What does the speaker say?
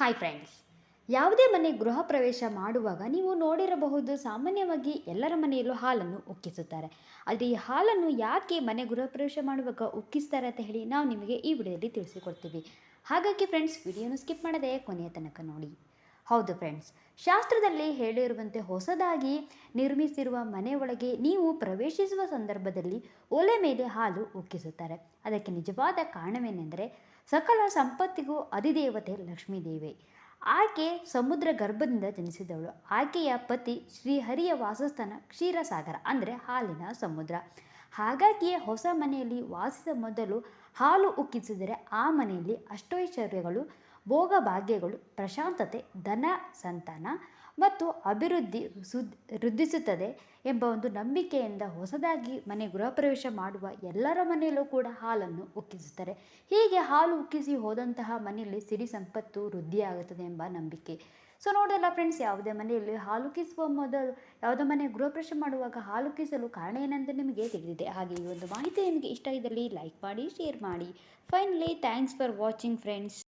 Hi friends ಯಾವುದೇ ಮನೆ ಗೃಹ ಪ್ರವೇಶ ಮಾಡುವಾಗ ನೀವು ನೋಡಿರಬಹುದು ಸಾಮಾನ್ಯವಾಗಿ ಎಲ್ಲರ ಮನೆಯಲ್ಲೂ ಹಾಲನ್ನು ಉಕ್ಕಿಸುತ್ತಾರೆ. ಆದರೆ ಈ ಹಾಲನ್ನು ಯಾಕೆ ಮನೆ ಗೃಹ ಪ್ರವೇಶ ಮಾಡುವಾಗ ಉಕ್ಕಿಸ್ತಾರೆ ಅಂತ ಹೇಳಿ ನಾವು ನಿಮಗೆ ಈ ವಿಡಿಯೋದಲ್ಲಿ ತಿಳಿಸಿಕೊಡ್ತೀವಿ. ಹಾಗಾಗಿ ಫ್ರೆಂಡ್ಸ್ ವಿಡಿಯೋನ ಸ್ಕಿಪ್ ಮಾಡದೆ ಕೊನೆಯ ತನಕ ನೋಡಿ. ಹೌದು ಫ್ರೆಂಡ್ಸ್ ಶಾಸ್ತ್ರದಲ್ಲಿ ಹೇಳಿರುವಂತೆ ಹೊಸದಾಗಿ ನಿರ್ಮಿಸಿರುವ ಮನೆ ಒಳಗೆ ನೀವು ಪ್ರವೇಶಿಸುವ ಸಂದರ್ಭದಲ್ಲಿ ಒಲೆ ಮೇಲೆ ಹಾಲು ಉಕ್ಕಿಸುತ್ತಾರೆ. ಅದಕ್ಕೆ ನಿಜವಾದ ಕಾರಣವೇನೆಂದರೆ ಸಕಲ ಸಂಪತ್ತಿಗೂ ಅಧಿದೇವತೆ ಲಕ್ಷ್ಮೀದೇವಿ. ಆಕೆ ಸಮುದ್ರ ಗರ್ಭದಿಂದ ಜನಿಸಿದವಳು. ಆಕೆಯ ಪತಿ ಶ್ರೀಹರಿಯ ವಾಸಸ್ಥಾನ ಕ್ಷೀರಸಾಗರ, ಅಂದರೆ ಹಾಲಿನ ಸಮುದ್ರ. ಹಾಗಾಗಿಯೇ ಹೊಸ ಮನೆಯಲ್ಲಿ ವಾಸಿಸ ಮೊದಲು ಹಾಲು ಉಕ್ಕಿಸಿದರೆ ಆ ಮನೆಯಲ್ಲಿ ಅಷ್ಟೈಶ್ವರ್ಯಗಳು ಭೋಗ ಭಾಗ್ಯಗಳು ಪ್ರಶಾಂತತೆ, ಧನ ಸಂತಾನ ಮತ್ತು ಅಭಿವೃದ್ಧಿ ವೃದ್ಧಿಸುತ್ತದೆ ಎಂಬ ಒಂದು ನಂಬಿಕೆಯಿಂದ ಹೊಸದಾಗಿ ಮನೆ ಗೃಹ ಪ್ರವೇಶ ಮಾಡುವ ಎಲ್ಲರ ಮನೆಯಲ್ಲೂ ಕೂಡ ಹಾಲನ್ನು ಉಕ್ಕಿಸುತ್ತಾರೆ. ಹೀಗೆ ಹಾಲು ಉಕ್ಕಿಸಿ ಹೋದಂತಹ ಮನೆಯಲ್ಲಿ ಸಿರಿ ಸಂಪತ್ತು ವೃದ್ಧಿಯಾಗುತ್ತದೆ ಎಂಬ ನಂಬಿಕೆ. ಸೊ ನೋಡಲ್ಲ ಫ್ರೆಂಡ್ಸ್ ಯಾವುದೇ ಮನೆಯಲ್ಲಿ ಹಾಲು ಮೊದಲು, ಯಾವುದೇ ಮನೆ ಗೃಹ ಪ್ರವೇಶ ಮಾಡುವಾಗ ಹಾಲು ಕಾರಣ ಏನಂತ ನಿಮಗೆ ತಿಳಿದಿದೆ. ಹಾಗೆ ಈ ಒಂದು ಮಾಹಿತಿ ನಿಮಗೆ ಇಷ್ಟ ಇದ್ದಲ್ಲಿ ಲೈಕ್ ಮಾಡಿ ಶೇರ್ ಮಾಡಿ. Finally thanks for watching friends